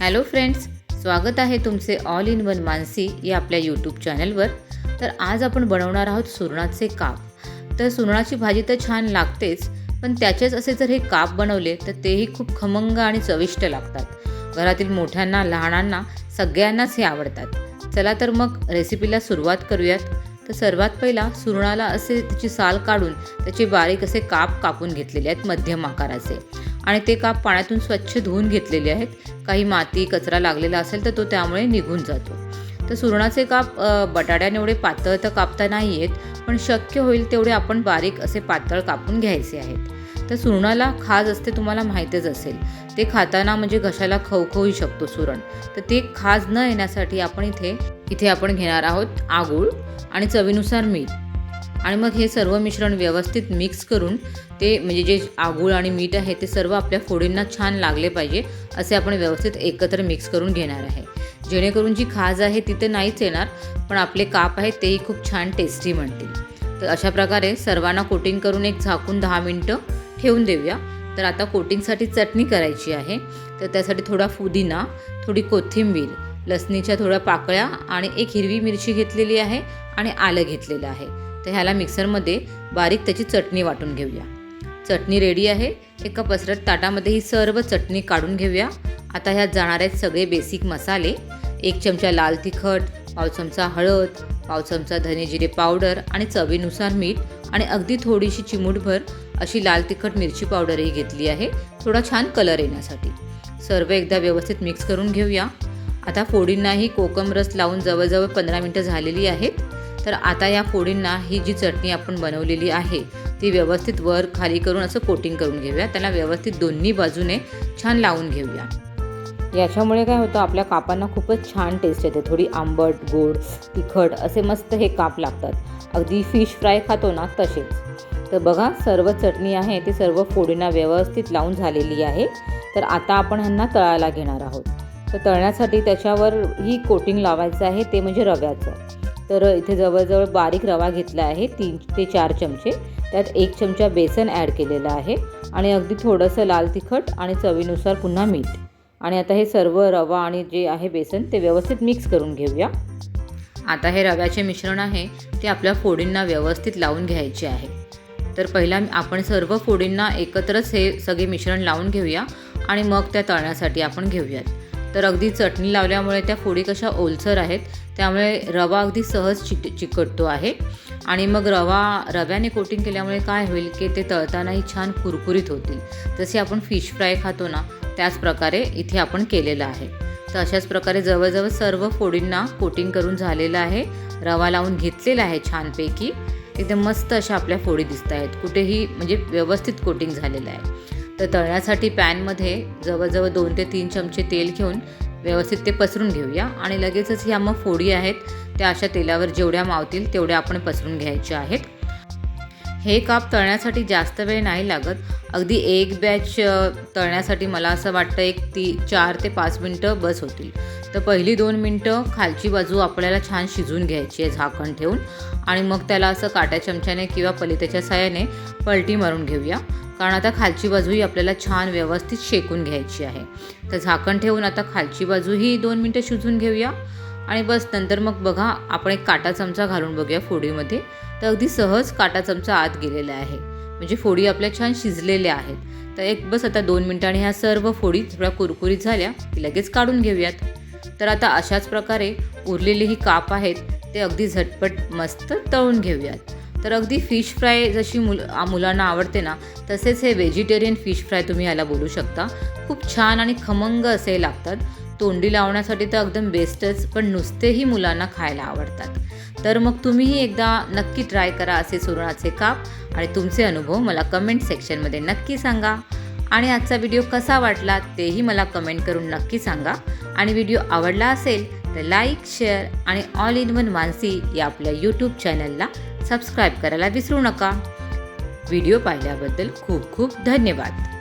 Hello friends स्वागत आहे तुमचे ऑल इन वन मानसी या आपल्या यूट्यूब चॅनलवर. तर आज आपण बनवणार आहोत सुरणाचे काप. तर सुरणाची भाजी तर छान लागतेच पण त्याचेच असे जर हे काप बनवले तर तेही खूप खमंग आणि चविष्ट लागतात. घरातील मोठ्यांना लहानांना सगळ्यांनाच हे आवडतात. चला तर मग रेसिपीला सुरुवात करूयात. तर सर्वात पहिला सुरणाला असे त्याची साल काढून त्याचे बारीक असे काप कापून घेतलेले आहेत मध्यम आकाराचे. आणि ते काप पाण्यातून स्वच्छ धुवून घेतलेले आहेत. काही माती कचरा लागलेला असेल तर तो त्यामुळे निघून जातो. तर सुरणाचे काप बटाट्याने एवढे पातळ तर कापता नाही आहेत पण शक्य होईल तेवढे आपण बारीक असे पातळ कापून घ्यायचे आहेत. तर सुरणाला खाज असते तुम्हाला माहीतच असेल. ते खाताना म्हणजे घशाला खवखवू शकतो सुरण. तर ते खाज न येण्यासाठी आपण इथे इथे आपण घेणार आहोत आगूळ आणि चवीनुसार मीठ. आणि मग हे सर्व मिश्रण व्यवस्थित मिक्स करून ते म्हणजे जे आगूळ आणि मीठ आहे ते सर्व आपल्या फोडींना छान लागले पाहिजे असे आपण व्यवस्थित एकत्र मिक्स करून घेणार आहे. जेणेकरून जी खाज आहे ती तर नाहीच येणार पण आपले काप आहेत तेही खूप छान टेस्टी म्हणतील तर अशा प्रकारे सर्वांना कोटिंग करून एक झाकून दहा मिनटं ठेवून देऊया. तर आता कोटिंगसाठी चटणी करायची आहे. तर त्यासाठी थोडा पुदिना थोडी कोथिंबीर लसणीच्या थोड्या पाकळ्या आणि एक हिरवी मिरची घेतलेली आहे आणि आलं घेतलेलं आहे. तर ह्याला मिक्सरमध्ये बारीक त्याची चटणी वाटून घेऊया. चटणी रेडी आहे. एका पसरट ताटामध्ये ही सर्व चटणी काढून घेऊया. आता ह्यात जाणार आहेत सगळे बेसिक मसाले. एक चमचा लाल तिखट पाव चमचा हळद पाव चमचा धने जिरे पावडर आणि चवीनुसार मीठ आणि अगदी थोडीशी चिमूटभर अशी लाल तिखट मिरची पावडरही घेतली आहे. थोडा छान कलर येण्यासाठी. सर्व एकदा व्यवस्थित मिक्स करून घेऊया. आता फोडींनाही कोकम रस लावून जवळजवळ पंधरा मिनटं झालेली आहेत. तर आता या फोडींना ही जी चटणी आपण बनवलेली आहे ती व्यवस्थित वर खाली करून असं कोटिंग करून घेऊया. त्याला व्यवस्थित दोन्ही बाजूने छान लावून घेऊया. याच्यामुळे काय होतं आपल्या कापांना खूपच छान टेस्ट येते. थोडी आंबट गोड तिखट असे मस्त हे काप लागतात. अगदी फिश फ्राय खातो ना तसेच. तर बघा सर्व चटणी आहे ती सर्व फोडींना व्यवस्थित लावून झालेली आहे. तर आता आपण ह्यांना तळायला घेणार आहोत. तर तळण्यासाठी त्याच्यावर ही कोटिंग लावायचं आहे ते म्हणजे रव्याचं. तर इथे जवळजवळ बारीक रवा घेतला आहे तीन ते चार चमचे. त्यात एक चमचा बेसन ॲड केलेलं आहे आणि अगदी थोडंसं लाल तिखट आणि चवीनुसार पुन्हा मीठ. आणि आता हे सर्व रवा आणि जे आहे बेसन ते व्यवस्थित मिक्स करून घेऊया. आता हे रव्याचे मिश्रण आहे ते आपल्या फोडींना व्यवस्थित लावून घ्यायचे आहे. तर पहिला आपण सर्व फोडींना एकत्रच हे सगळे मिश्रण लावून घेऊया आणि मग त्या तळण्यासाठी आपण घेऊयात. तर अगदी चटणी लावल्यामुळे त्या फोडी कशा ओलसर आहेत त्यामुळे रवा अगदी सहज चिट चिकटतो आहे. आणि मग रवा रव्याने कोटिंग केल्यामुळे काय होईल की ते तळतानाही छान कुरकुरीत होतील. जसे आपण फिश फ्राय खातो ना त्याच प्रकारे इथे आपण केलेलं आहे. तर अशाच प्रकारे जवळजवळ सर्व फोडींना कोटिंग करून झालेलं आहे. रवा लावून घेतलेला आहे छानपैकी. एकदम मस्त अशा आपल्या फोडी दिसत आहेत कुठेही म्हणजे व्यवस्थित कोटिंग झालेलं आहे. तर तळण्यासाठी पॅनमध्ये जवळजवळ दोन ते तीन चमचे तेल घेऊन व्यवस्थित ते पसरून घेऊया. आणि लगेचच ह्या मग फोडी आहेत त्या अशा तेलावर जेवढ्या मावतील तेवढ्या आपण पसरून घ्यायच्या आहेत. हे काप तळण्यासाठी जास्त वेळ नाही लागत. अगदी एक बॅच तळण्यासाठी मला असं वाटतं एक ती चार ते पाच मिनटं बस होतील. तर पहिली दोन मिनटं खालची बाजू आपल्याला छान शिजवून घ्यायची आहे झाकण ठेवून. आणि मग त्याला असं काट्या चमच्याने किंवा पलित्याच्या साह्याने पलटी मारून घेऊया. कारण आता खालची बाजूही आपल्याला छान व्यवस्थित शेकून घ्यायची आहे. तर झाकण ठेवून आता खालची बाजूही दोन मिनटं शिजून घेऊया. आणि बस नंतर मग बघा आपण एक काटा चमचा घालून बघूया फोडीमध्ये. तर अगदी सहज काटा चमचा आत गेलेला आहे. म्हणजे फोडी आपल्या छान शिजलेल्या आहेत. तर एक बस आता दोन मिनटांनी ह्या सर्व फोडी थोड्या कुरकुरीत झाल्या की लगेच काढून घेऊयात. तर आता अशाच प्रकारे उरलेली ही काप आहेत ते अगदी झटपट मस्त तळून घेऊयात. तर अगदी फिश फ्राय जशी मुल मुलांना आवडते ना तसेच हे व्हेजिटेरियन फिश फ्राय तुम्ही याला बोलू शकता. खूप छान आणि खमंग असे लागतात. तोंडी लावण्यासाठी तर एकदम बेस्टच पण नुसतेही मुलांना खायला आवडतात. तर मग तुम्हीही एकदा नक्की ट्राय करा असे सुरणाचे काप आणि तुमचे अनुभव मला कमेंट सेक्शनमध्ये नक्की सांगा. आणि आजचा व्हिडिओ कसा वाटला तेही मला कमेंट करून नक्की सांगा. आणि व्हिडिओ आवडला असेल तर लाईक शेअर आणि ऑल इन वन मानसी या आपल्या यूट्यूब चॅनलला सबस्क्राईब करायला विसरू नका. व्हिडिओ पाहिल्याबद्दल खूप खूप धन्यवाद.